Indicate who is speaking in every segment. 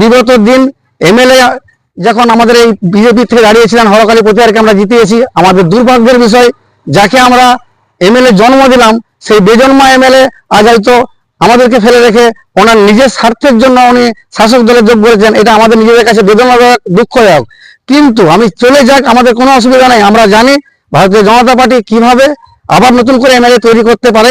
Speaker 1: বিগত দিন এমএলএ যখন আমাদের এই বিজেপি থেকে দাঁড়িয়েছিলেন, হরকালী প্রতিহারকে আমরা জিতিয়েছি। আমাদের দুর্ভাগ্যের বিষয়, যাকে আমরা এমএলএ জন্ম দিলাম, সেই বেজন্মা এমএলএ আজ হয়তো আমাদেরকে ফেলে রেখে ওনার নিজের স্বার্থের জন্য উনি শাসক দলে যোগ করেছেন এটা আমাদের নিজেদের কাছে বেদনাদায়ক, দুঃখদায়ক। কিন্তু আমি চলে যাক, আমাদের কোনো অসুবিধা নেই। আমরা জানি ভারতীয় জনতা পার্টি কীভাবে আবার নতুন করে এমএলএ তৈরি করতে পারে।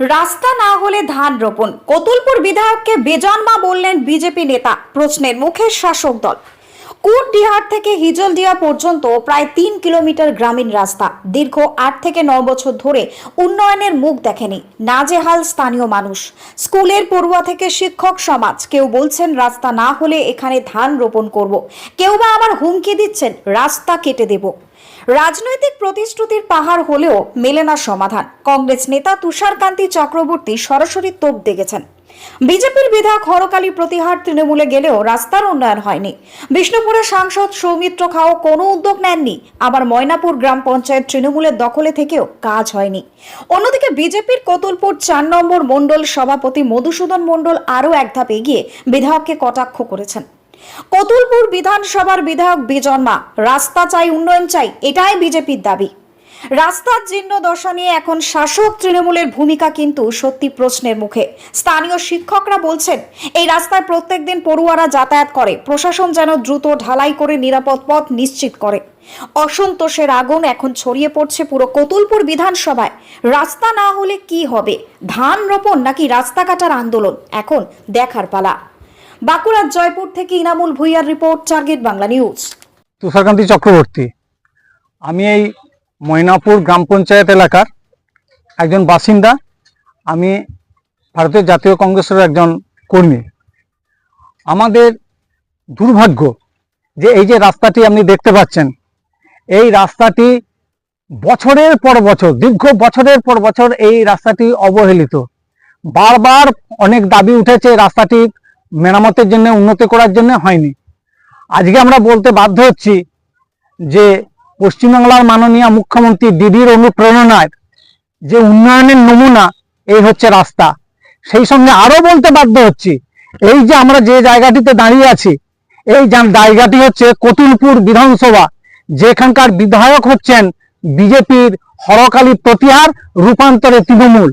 Speaker 2: রাস্তা না হলে ধান রোপণ। কতুলপুর বিধায়ককে বেজন্মা বললেন বিজেপি নেতা। প্রশ্নের মুখে শাসক দল। কুটডিহাট থেকে হিজলডিয়া পর্যন্ত প্রায় তিন কিলোমিটার গ্রামীণ রাস্তা। দীর্ঘ আট থেকে ন বছর ধরে উন্নয়নের মুখ দেখেনি। নাজেহাল স্থানীয় মানুষ। স্কুলের পড়ুয়া থেকে শিক্ষক সমাজ। কেউ বলছেন রাস্তা না হলে এখানে ধান রোপণ করব। কেউ বা আবার হুমকি দিচ্ছেন, রাস্তা কেটে দেব। রাজনৈতিক প্রতিশ্রুতির পাহাড় হলেও মেলে না সমাধান। কংগ্রেস নেতা তুষারকান্তি চক্রবর্তী সরাসরি তোপ দেখেছেন। বিজেপির বিধায়ক হরকালী প্রতিহার তৃণমূলে গেলেও রাস্তার উন্নয়ন হয়নি। বিষ্ণুপুরের সাংসদ সৌমিত্র খাও কোনো উদ্যোগ নেননি। আবার ময়নাপুর গ্রাম পঞ্চায়েত তৃণমূলের দখলে থেকেও কাজ হয়নি। অন্যদিকে বিজেপির কতুলপুর চার নম্বর মণ্ডল সভাপতি মধুসূদন মণ্ডল আরও এক ধাপ এগিয়ে বিধায়ককে কটাক্ষ করেছেন। কতুলপুর বিধানসভার বিধায়ক বিজন্মা, রাস্তা চাই, উন্নয়ন চাই, এটাই বিজেপির দাবি। রাস্তার জীর্ণ দশা নিয়ে এখন শাসক তৃণমূলের ভূমিকা কিন্তু সত্যি প্রশ্নের মুখে। স্থানীয় শিক্ষকরা বলছেন, এই রাস্তায় প্রত্যেকদিন পড়ুয়ারা যাতায়াত করে, প্রশাসন যেন দ্রুত ঢালাই করে নিরাপদ পথ নিশ্চিত করে। অসন্তোষের আগুন এখন ছড়িয়ে পড়ছে পুরো কতুলপুর বিধানসভায়। রাস্তা না হলে কি হবে? ধান রোপণ নাকি রাস্তা কাটার আন্দোলন? এখন দেখার পালা। বাঁকুড়ার জয়পুর থেকে Inamul ভুইয়ার report, target Bangla news.
Speaker 1: Tusharkanti Chakraborty, আমি এই ময়নাপুর গ্রাম পঞ্চায়েত এলাকার একজন বাসিন্দা, আমি ভারতের জাতীয় কংগ্রেসের একজন কর্মী। আমাদের দুর্ভাগ্য যে এই যে রাস্তাটি আপনি দেখতে পাচ্ছেন, এই রাস্তাটি বছরের পর বছর, দীর্ঘ বছরের পর বছর এই রাস্তাটি অবহেলিত। বারবার অনেক দাবি উঠেছে রাস্তাটি মেরামতের জন্য, উন্নতি করার জন্য হয়নি। আজকে আমরা বলতে বাধ্য হচ্ছি যে পশ্চিমবাংলার মাননীয় মুখ্যমন্ত্রী দিদির অনুপ্রেরণায় যে উন্নয়নের নমুনা, এই হচ্ছে রাস্তা। সেই সঙ্গে আরও বলতে বাধ্য হচ্ছি, এই যে আমরা যে জায়গাটিতে দাঁড়িয়ে আছি, এই জায়গাটি হচ্ছে কতুলপুর বিধানসভা, যেখানকার বিধায়ক হচ্ছেন বিজেপির হরকালী প্রতিহার রূপান্তরে তৃণমূল।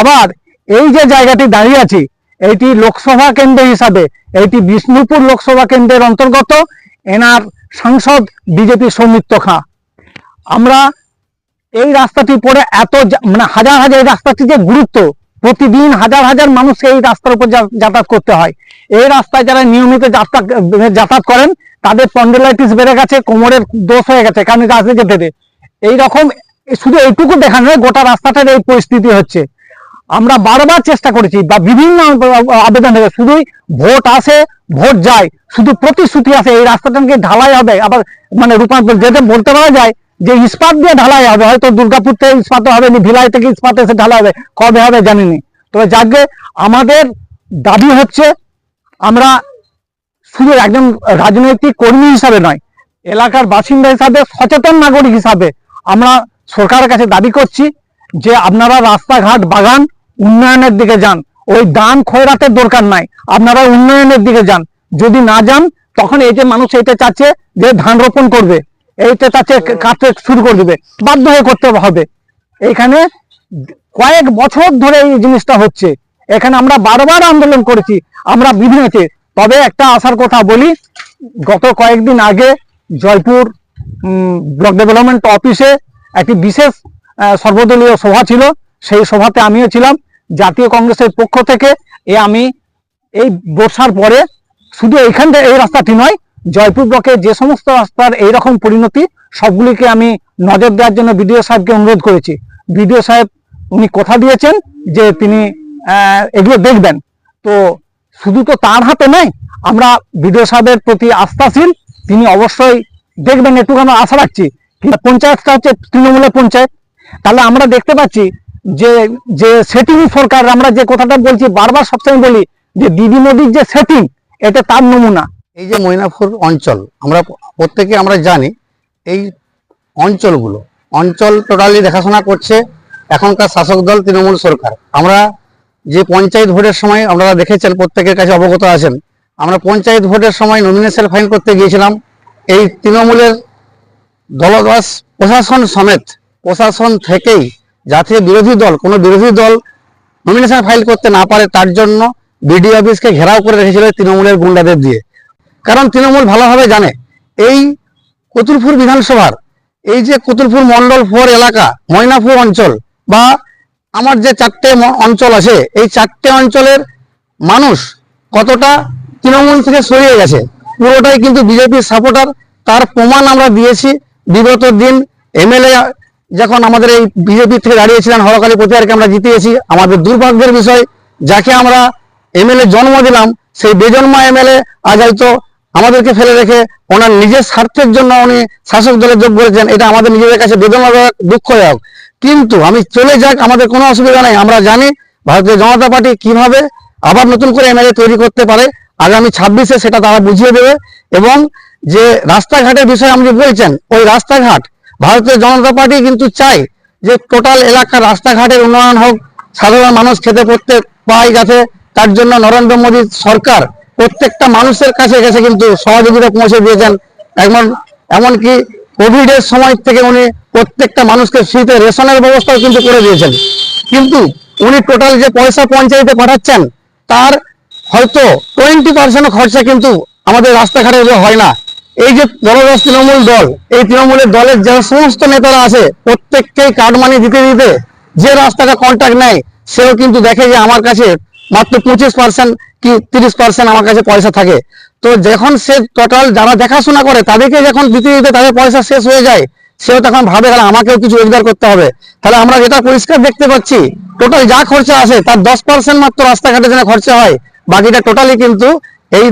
Speaker 1: আবার এই যে জায়গাটি দাঁড়িয়ে আছি এইটি লোকসভা কেন্দ্র হিসাবে, এইটি বিষ্ণুপুর লোকসভা কেন্দ্রের অন্তর্গত, এনার সাংসদ বিজেপি সৌমিত্র খাঁ। আমরা এই রাস্তাটি পরে এত মানে হাজার হাজার, এই রাস্তাটি যে গুরুত্ব, প্রতিদিন হাজার হাজার মানুষ এই রাস্তার উপর যাতায়াত করতে হয়। এই রাস্তায় যারা নিয়মিত যাতায়াত করেন, তাদের স্পন্ডেলাইটিস বেড়ে গেছে, কোমরের দোষ হয়ে গেছে, কারণ এটা আসতে যেতে এই রকম শুধু এইটুকু দেখা নয়, গোটা রাস্তাটার এই পরিস্থিতি হচ্ছে। আমরা বারবার চেষ্টা করেছি, বা বিভিন্ন আবেদন থেকে শুধুই ভোট আসে, ভোট যায়, শুধু প্রতিশ্রুতি আসে, এই রাস্তাটাকে ঢালাই হবে, আবার মানে রূপান্তর যেটা বলতে পারা যায়, যে ইস্পাত দিয়ে ঢালাই হবে, হয়তো দুর্গাপুর থেকে ইস্পাত হবে, না ভিলাই থেকে ইস্পাত এসে ঢালাই হবে, কবে হবে জানিনি। তবে যাকে আমাদের দাবি হচ্ছে, আমরা শুধু একজন রাজনৈতিক কর্মী হিসাবে নয়, এলাকার বাসিন্দা হিসাবে, সচেতন নাগরিক হিসাবে আমরা সরকারের কাছে দাবি করছি যে আপনারা রাস্তাঘাট, বাগান উন্নয়নের দিকে যান। ওই দান খয়রাতের দরকার নাই। আপনারা উন্নয়নের দিকে যান। যদি না যান, তখন এই যে মানুষ এটা চাচ্ছে যে ধান রোপণ করবে, এইটা চাচ্ছে কাটতে শুরু করে দিবে, বাধ্য হয়ে করতে হবে। এইখানে কয়েক বছর ধরে এই জিনিসটা হচ্ছে। এখানে আমরা বারবার আন্দোলন করেছি, আমরা বিভিন্নতে তবে একটা আসার কথা বলি, গত কয়েকদিন আগে জয়পুর ব্লক ডেভেলপমেন্ট অফিসে একটি বিশেষ সর্বদলীয় সভা ছিল। সেই সভাতে আমিও ছিলাম। জাতীয় কংগ্রেসের পক্ষ থেকে এ আমি এই বর্ষার পরে শুধু এইখানটা এই রাস্তাটি নয়, জয়পুর ব্লকে যে সমস্ত রাস্তার এইরকম পরিণতি সবগুলিকে আমি নজর দেওয়ার জন্য বিডিও সাহেবকে অনুরোধ করেছি। বিডিও সাহেব উনি কথা দিয়েছেন যে তিনি এগুলো দেখবেন। তো শুধু তো তার হাতে নয়, আমরা বিডিও সাহেবের প্রতি আস্থাশীল, তিনি অবশ্যই দেখবেন একটু আমরা আশা রাখছি। পঞ্চায়েতটা হচ্ছে তৃণমূলের পঞ্চায়েত। তাহলে আমরা দেখতে পাচ্ছি যে যে সেটিং সরকার, আমরা যে কথাটা বলছি, বারবার সবসময় বলি যে দিদি মোদির যে সেটিং এটা তার নমুনা।
Speaker 3: এই যে মৈনাপুর অঞ্চল, আমরা প্রত্যেকে আমরা জানি, এই অঞ্চলগুলো, অঞ্চল টোটালি দেখাশোনা করছে এখনকার শাসক দল তৃণমূল সরকার। আমরা যে পঞ্চায়েত ভোটের সময় আপনারা দেখেছেন, প্রত্যেকের কাছে অবগত আছেন, আমরা পঞ্চায়েত ভোটের সময় নমিনেশন ফাইল করতে গিয়েছিলাম। এই তৃণমূলের দলদাস প্রশাসন সমেত, প্রশাসন থেকেই যাতে বিরোধী দল, কোনো বিরোধী দল নমিনেশন ফাইল করতে না পারে, তার জন্য বিডিও অফিসকে ঘেরাও করে রেখেছিল তৃণমূলের গুন্ডাদের দিয়ে। কারণ তৃণমূল ভালোভাবে জানে, এই কতুলপুর বিধানসভার, এই যে কতুলপুর মন্ডল ফোর এলাকা, ময়নাপুর অঞ্চল, বা আমার যে চারটে অঞ্চল আছে, এই চারটে অঞ্চলের মানুষ কতটা তৃণমূল থেকে সরিয়ে গেছে, পুরোটাই কিন্তু বিজেপির সাপোর্টার তার প্রমাণ আমরা দিয়েছি, বিগত দিন এমএলএ যখন আমাদের এই বিজেপি থেকে দাঁড়িয়েছিলেন হরকালী প্রতিহারকে আমরা জিতিয়েছি, আমাদের দুর্ভাগ্যের বিষয়, যাকে আমরা এমএলএ জন্ম দিলাম, সেই বেজন্মা এমএলএ আজ হয়তো আমাদেরকে ফেলে রেখে ওনার নিজের স্বার্থের জন্য উনি শাসক দলে যোগ করেছেন, এটা আমাদের নিজেদের কাছে বেদনাদায়ক, দুঃখদায়ক। কিন্তু আমি চলে যাক, আমাদের কোনো অসুবিধা নেই, আমরা জানি ভারতীয় জনতা পার্টি কীভাবে আবার নতুন করে এমএলএ তৈরি করতে পারে, আগামী ছাব্বিশে সেটা তারা বুঝিয়ে দেবে এবং যে রাস্তাঘাটের বিষয়ে আপনি বলছেন, ওই রাস্তাঘাট ভারতীয় জনতা পার্টি কিন্তু চায় যে টোটাল এলাকার রাস্তাঘাটের উন্নয়ন হোক, সাধারণ মানুষ খেতে পড়তে পায় যাতে, তার জন্য নরেন্দ্র মোদী সরকার প্রত্যেকটা মানুষের কাছে গেছে কিন্তু সহযোগিতা পৌঁছে দিয়েছেন। এমন এমনকি কোভিড এর সময় থেকে উনি প্রত্যেকটা মানুষকে ফ্রিতে রেশনের ব্যবস্থাও কিন্তু করে দিয়েছেন। কিন্তু উনি টোটাল যে পয়সা পঞ্চায়েতে পাঠাচ্ছেন, তার হয়তো টোয়েন্টি পার্সেন্ট খরচা কিন্তু আমাদের রাস্তাঘাটে হয় না। এই যে দলদাস তৃণমূল দল, এই তৃণমূলের দলের যে সমস্ত নেতারা আছে, প্রত্যেককেই কার্ড মানি দিতে দিতে যে রাস্তাটা কন্ট্যাক্ট নেয়, সেও কিন্তু দেখে যে আমার কাছে মাত্র পঁচিশ পার্সেন্ট কি তিরিশ পার্সেন্ট আমার কাছে পয়সা থাকে। তো যখন সে টোটাল যারা দেখাশোনা করে, তাদেরকে যখন দিতে দিতে তাদের পয়সা শেষ হয়ে যায়, সেও তখন ভাবে, তাহলে আমাকেও কিছু রোজগার করতে হবে। তাহলে আমরা যেটা পরিষ্কার দেখতে পাচ্ছি টোটাল যা খরচা আছে, তার দশ পার্সেন্ট মাত্র রাস্তাঘাটে যেন খরচা হয়, বাকিটা টোটালি কিন্তু এই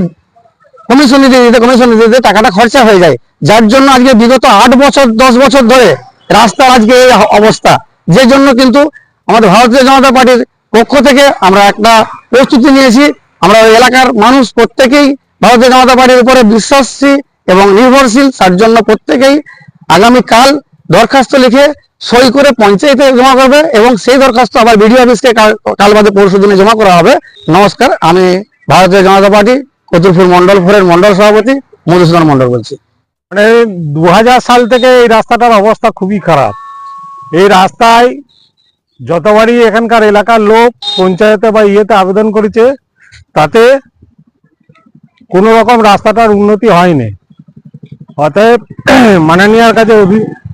Speaker 3: কমিশন নিতে দিতে কমিশন নিতে দিতে টাকাটা খরচা হয়ে যায়। যার জন্য আজকে বিগত আট বছর, দশ বছর ধরে রাস্তার আজকে এই অবস্থা। যে জন্য কিন্তু আমাদের ভারতীয় জনতা পার্টির পক্ষ থেকে আমরা একটা প্রস্তুতি নিয়েছি। আমরা ওই এলাকার মানুষ প্রত্যেকেই ভারতীয় জনতা পার্টির উপরে বিশ্বাসী এবং নির্ভরশীল। তার জন্য প্রত্যেকেই আগামীকাল দরখাস্ত লিখে সই করে পঞ্চায়েতে জমা করবে এবং সেই দরখাস্ত আবার বিডিও অফিসকে কাল- কাল বাদে পরশু দিনে জমা করা হবে। নমস্কার, আমি ভারতীয় জনতা পার্টি কতুলপুর মন্ডল ফোরের মন্ডল সভাপতি মধুসূদন মন্ডল বলছি।
Speaker 1: মানে দু হাজার সাল থেকে এই রাস্তাটার অবস্থা খুবই খারাপ। এই রাস্তায় যতবারই এখানকার এলাকার লোক পঞ্চায়েতে বা ইয়েতে আবেদন করেছে, তাতে কোনো রকম রাস্তাটার উন্নতি হয়নি। অতএব মাননীয়ার কাছে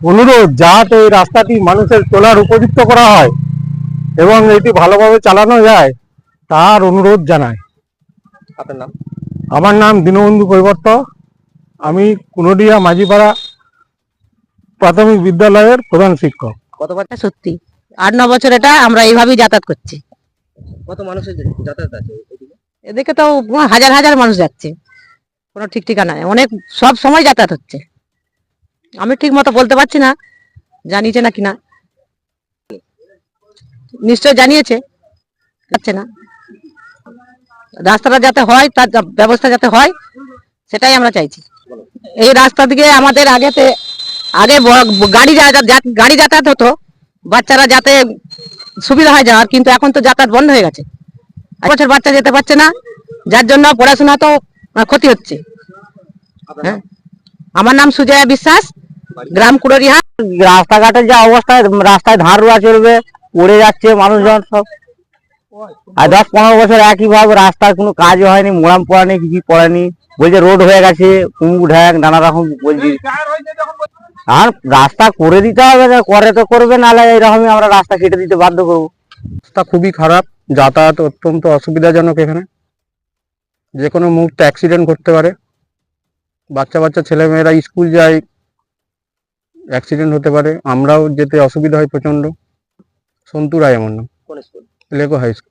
Speaker 1: অনুরোধ, যাতে এই রাস্তাটি মানুষের চলার উপযুক্ত করা হয় এবং এটি ভালোভাবে চালানো যায়, তার অনুরোধ জানায়
Speaker 4: আপনার নাম?
Speaker 1: আমার নাম দীনবন্ধু কৈবর্ত। আমি কুনডিয়া মাঝিপাড়া প্রাথমিক বিদ্যালয়ের প্রধান শিক্ষক।
Speaker 4: কতবার
Speaker 5: এটা সত্যি। আট ন বছর এটা আমরা এইভাবেই যাতায়াত করছি।
Speaker 4: কত মানুষের যাতায়াত আছে এদিকে?
Speaker 5: এদিকে তো হাজার হাজার মানুষ যাচ্ছে। কোনো ঠিক ঠিকানা নেই। অনেক সব সময় যাতায়াত হচ্ছে। আমি ঠিক মতো বলতে পারছি না। জানিয়েছে না কিনা নিশ্চয় জানিয়েছে। যাচ্ছে না। রাস্তাটা যাতে হয়, তার ব্যবস্থা যাতে হয়, সেটাই আমরা চাইছি। এই রাস্তা দিকে আমাদের আগেতে, আগে গাড়ি গাড়ি যাতায়াত হতো, বাচ্চারা যাতে সুবিধা হয় যাওয়ার, কিন্তু এখন তো যাতায়াত বন্ধ হয়ে গেছে। এক বছর বাচ্চা যেতে পারছে না, যার জন্য পড়াশোনা তো ক্ষতি হচ্ছে। হ্যাঁ। আমার নাম সুজয়া বিশ্বাস, গ্রাম কুড়রিহা রাস্তাঘাটের যা অবস্থা, রাস্তায় ধান রোয়া চলবে, পড়ে যাচ্ছে মানুষজন সব। আর দশ পনেরো বছর একইভাবে রাস্তার কোনো কাজ হয়নি মোড়াম পড়ানি কিছু পড়েনি
Speaker 6: বলছে রোড হয়ে গেছে কুমুক ঢ্যাক নানা রকম বলছি। আর রাস্তা করে দিতে হবে করে তো করবে নাহলে এইরকমই আমরা রাস্তা কেটে দিতে বাধ্য করব।
Speaker 1: রাস্তা খুবই খারাপ যাতায়াত অত্যন্ত অসুবিধাজনক এখানে। যে কোনো মুহূর্তে অ্যাক্সিডেন্ট করতে পারে। বাচ্চা বাচ্চা ছেলেমেয়েরা স্কুল যায় অ্যাক্সিডেন্ট হতে পারে। আমরাও যেতে অসুবিধা হয় প্রচণ্ড। সন্তু রায় আমার নাম।
Speaker 4: কোন
Speaker 1: লেকো হাই স্কুল।